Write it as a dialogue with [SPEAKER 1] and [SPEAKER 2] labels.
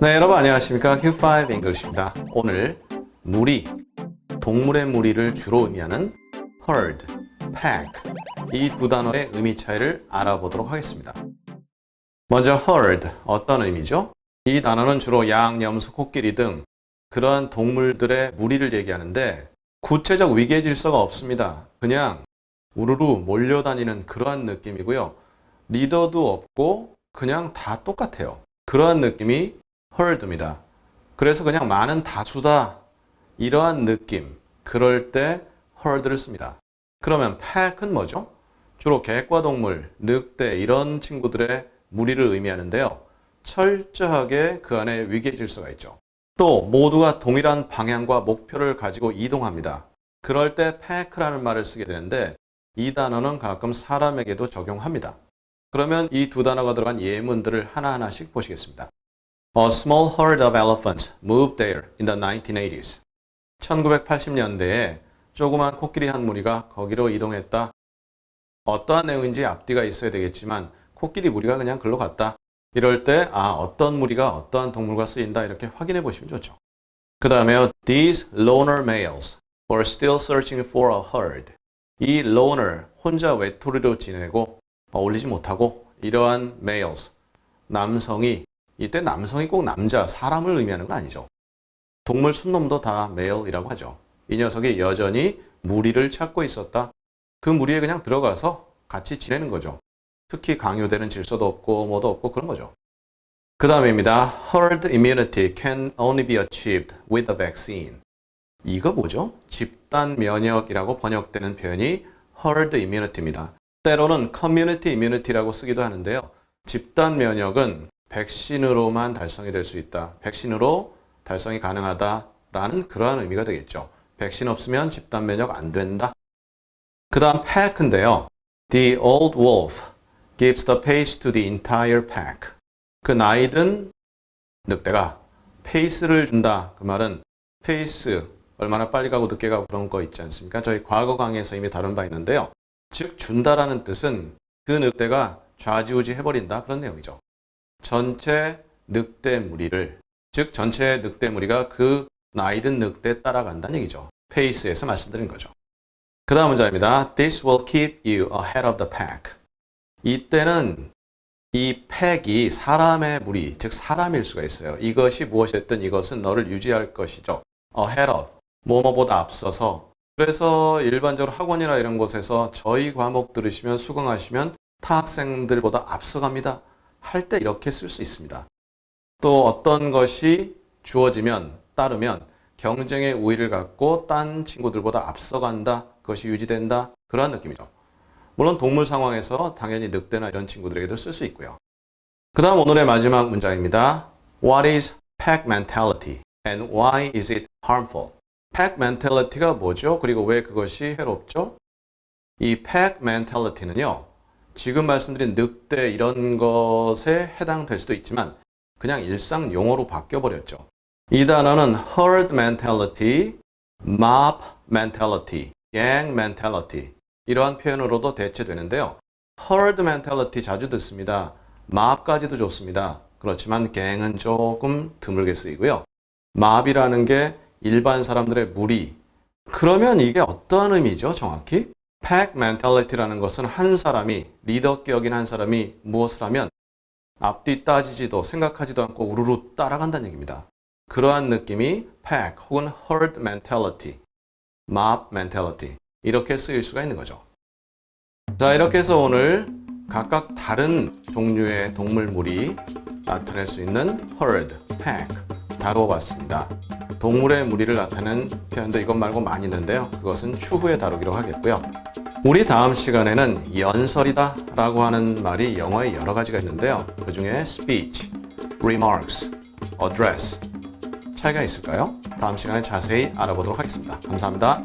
[SPEAKER 1] 네, 여러분 안녕하십니까? Q5 English입니다. 오늘 무리, 동물의 무리를 주로 의미하는 herd, pack 이 두 단어의 의미 차이를 알아보도록 하겠습니다. 먼저 herd 어떤 의미죠? 이 단어는 주로 양, 염소, 코끼리 등 그러한 동물들의 무리를 얘기하는데 구체적 위계 질서가 없습니다. 그냥 우르르 몰려다니는 그러한 느낌이고요. 리더도 없고 그냥 다 똑같아요. 그러한 느낌이 herd입니다. 그래서 그냥 많은 다수다 이러한 느낌 그럴 때 herd를 씁니다. 그러면 pack은 뭐죠? 주로 객과 동물, 늑대 이런 친구들의 무리를 의미하는데요. 철저하게 그 안에 위계 질서가 있죠. 또 모두가 동일한 방향과 목표를 가지고 이동합니다. 그럴 때 pack라는 말을 쓰게 되는데 이 단어는 가끔 사람에게도 적용합니다. 그러면 이 두 단어가 들어간 예문들을 하나하나씩 보시겠습니다. A small herd of elephants moved there in the 1980s. 1980년대에 조그만 코끼리 한 무리가 거기로 이동했다. 어떠한 내용인지 앞뒤가 있어야 되겠지만 코끼리 무리가 그냥 글로 갔다. 이럴 때 아, 어떤 무리가 어떠한 동물과 쓰인다 이렇게 확인해 보시면 좋죠. 그 다음에요. These loner males were still searching for a herd. 이 loner, 혼자 외톨이로 지내고 어울리지 못하고 이러한 males, 남성이 이때 남성이 꼭 남자, 사람을 의미하는 건 아니죠. 동물 순놈도 다 male이라고 하죠. 이 녀석이 여전히 무리를 찾고 있었다. 그 무리에 그냥 들어가서 같이 지내는 거죠. 특히 강요되는 질서도 없고 뭐도 없고 그런 거죠. 그 다음입니다. Herd immunity can only be achieved with a vaccine. 이거 뭐죠? 집단 면역이라고 번역되는 표현이 herd immunity입니다. 때로는 community immunity라고 쓰기도 하는데요. 집단 면역은 백신으로만 달성이 될 수 있다. 백신으로 달성이 가능하다라는 그러한 의미가 되겠죠. 백신 없으면 집단 면역 안 된다. 그 다음 pack인데요. The old wolf gives the pace to the entire pack. 그 나이든 늑대가 페이스를 준다. 그 말은 페이스 얼마나 빨리 가고 늦게 가고 그런 거 있지 않습니까? 저희 과거 강의에서 이미 다룬 바 있는데요. 즉 준다라는 뜻은 그 늑대가 좌지우지 해버린다 그런 내용이죠. 전체 늑대 무리를 즉 전체 늑대 무리가 그 나이든 늑대 따라간다는 얘기죠. 페이스에서 말씀드린 거죠. 그 다음 문장입니다. This will keep you ahead of the pack. 이때는 이 팩이 사람의 무리, 즉 사람일 수가 있어요. 이것이 무엇이 됐든 이것은 너를 유지할 것이죠. ahead of, 뭐뭐보다 앞서서. 그래서 일반적으로 학원이나 이런 곳에서 저희 과목 들으시면 수강하시면 타 학생들보다 앞서갑니다. 할 때 이렇게 쓸 수 있습니다. 또 어떤 것이 주어지면, 따르면 경쟁의 우위를 갖고 딴 친구들보다 앞서간다. 그것이 유지된다. 그러한 느낌이죠. 물론 동물 상황에서 당연히 늑대나 이런 친구들에게도 쓸 수 있고요. 그 다음 오늘의 마지막 문장입니다. What is pack mentality and why is it harmful? pack mentality가 뭐죠? 그리고 왜 그것이 해롭죠? 이 pack mentality는요. 지금 말씀드린 늑대 이런 것에 해당될 수도 있지만 그냥 일상 용어로 바뀌어 버렸죠. 이 단어는 herd mentality, mob mentality, gang mentality 이러한 표현으로도 대체되는데요. herd mentality 자주 듣습니다. mob까지도 좋습니다. 그렇지만 gang은 조금 드물게 쓰이고요. mob이라는 게 일반 사람들의 무리. 그러면 이게 어떠한 의미죠, 정확히? Pack mentality라는 것은 한 사람이 여긴 한 사람이 무엇을 하면 앞뒤 따지지도 생각하지도 않고 우르르 따라간다는 얘기입니다. 그러한 느낌이 pack 혹은 herd mentality, mob mentality 이렇게 쓰일 수가 있는 거죠. 자, 이렇게 해서 오늘 각각 다른 종류의 동물물이 나타낼 수 있는 herd, pack 다뤄봤습니다. 동물의 무리를 나타내는 표현도 이것 말고 많이 있는데요. 그것은 추후에 다루기로 하겠고요. 우리 다음 시간에는 연설이다 라고 하는 말이 영어에 여러 가지가 있는데요. 그 중에 speech, remarks, address 차이가 있을까요? 다음 시간에 자세히 알아보도록 하겠습니다. 감사합니다.